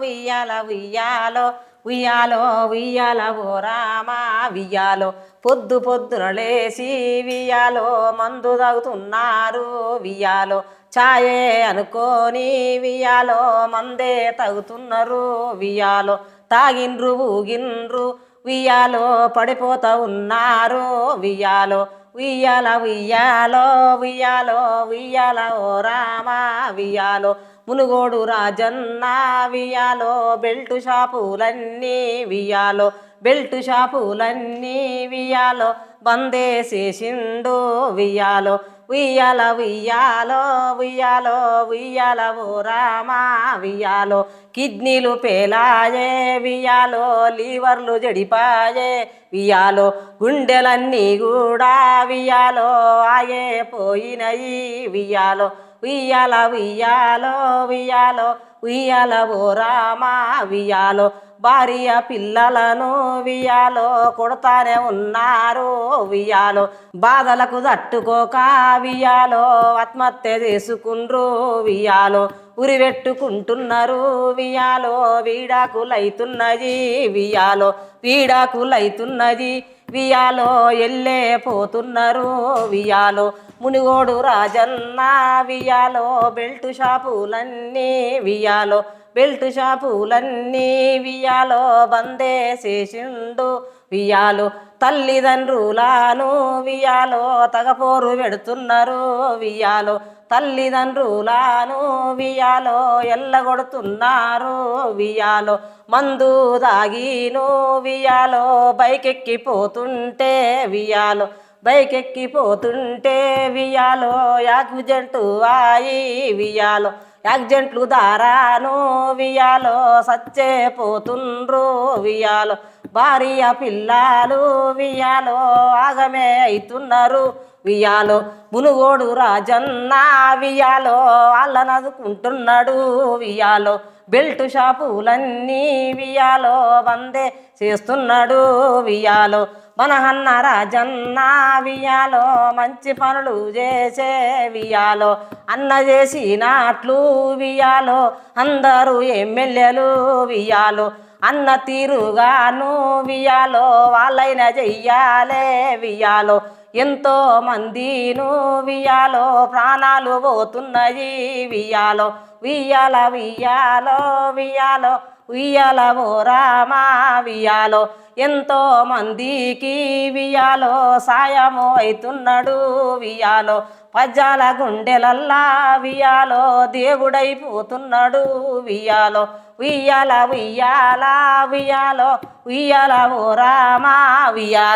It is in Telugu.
ఉయ్యాల ఉయ్యాలో ఉయ్యాలో ఉయ్యాల ఓ రామా వియ్యాలో పొద్దు పొద్దున లేచి వియ్యాలో మందు తాగుతున్నారు వియ్యాలో ఛాయే అనుకోని వియ్యాలో మందే తాగుతున్నారు వియ్యాలో తాగిండ్రు ఊగిండ్రు వియ్యాలో పడిపోతా ఉన్నారు వియ్యాలో ఉయ్యాల ఉయ్యాలో ఉయ్యాలో ఉయ్యాల ఓ రామా వియ్యాలో మునుగోడు రాజన్న వియ్యాలో బెల్టు షాపులన్నీ వియ్యాలో బెల్టు షాపులన్నీ వియ్యాలో బందేసేసిండు వియ్యాలో ఉయ్యాల ఉయ్యాలో ఉయ్యాలో ఉయ్యాల రామా వియ్యాలో కిడ్నీలు పేలాయే వియ్యాలో లీవర్లు జడిపాయే వియ్యాలో గుండెలన్నీ కూడా వియ్యాలో ఆయే పోయినయి వియ్యాలో ఉయ్యాల ఉయ్యాలో ఉయ్యాలో ఉయ్యాల ఓ రామా వియ్యాలో భార్య పిల్లలను వియ్యాలో కొడతానే ఉన్నారు వియ్యాలో బాధలకు తట్టుకోక వియాలో ఆత్మహత్య చేసుకుండ్రు వియ్యాలో ఉరి పెట్టుకుంటున్నారు వియ్యాలో వీడాకులైతున్నది వియ్యాలో వీడాకులైతున్నది వియాలో. ఎల్లే పోతున్నారు వియాలో. మునిగోడు రాజన్న వియాలో. బెల్ట్ షాపులన్నీ వియాలో. బెల్ట్ షాపులన్నీ వియాలో బందేసేసిండు వియాలో తల్లిదండ్రులాను వియాలో తగపోరు పెడుతున్నారు. వియాలో తల్లిదండ్రులాను వియాలో ఎల్లగొడుతున్నారు. వియాలో మందు దాగిను వియాలో బైకెక్కిపోతుంటే వియాలో బైకెక్కిపోతుంటే వియాలో యాగ్జెంట్ ఆయి వియాలో యాక్సిడెంట్లు దారాను వియాలో సచ్చే పోతుండ్రు వియాలో. భార్య పిల్లలు వియాలో ఆగమే అవుతున్నారు వియాలో. మునుగోడు రాజన్న వియాలో వాళ్ళనదుకుంటున్నాడు వియాలో. బెల్ట్ షాపులన్నీ వియాలో వందే చేస్తున్నాడు వియాలో. మనహన్న రాజన్న వియాలో మంచి పనులు చేసే వియాలో. అన్న చేసినట్లు వియాలో అందరూ ఎమ్మెల్యేలు వియాలో అన్న తీరుగాను వియాలో వాళ్ళైన చెయ్యాలే వియాలో ఎంతో మందిను వియాలో ప్రాణాలు పోతున్నాయి వియాలో వియాల వియాలో వియాలో ఉయ్యాల ఓ రామా వియాలో ఎంతో మందికి వియాలో సాయము అవుతున్నాడు వియాలో పజ్జాల గుండెలల్లా వియాలో దేవుడైపోతున్నాడు వియాలో ఉయ్యాల ఉయ్యాల వియాలో ఉయ్యాల ఓ రామా వియాలో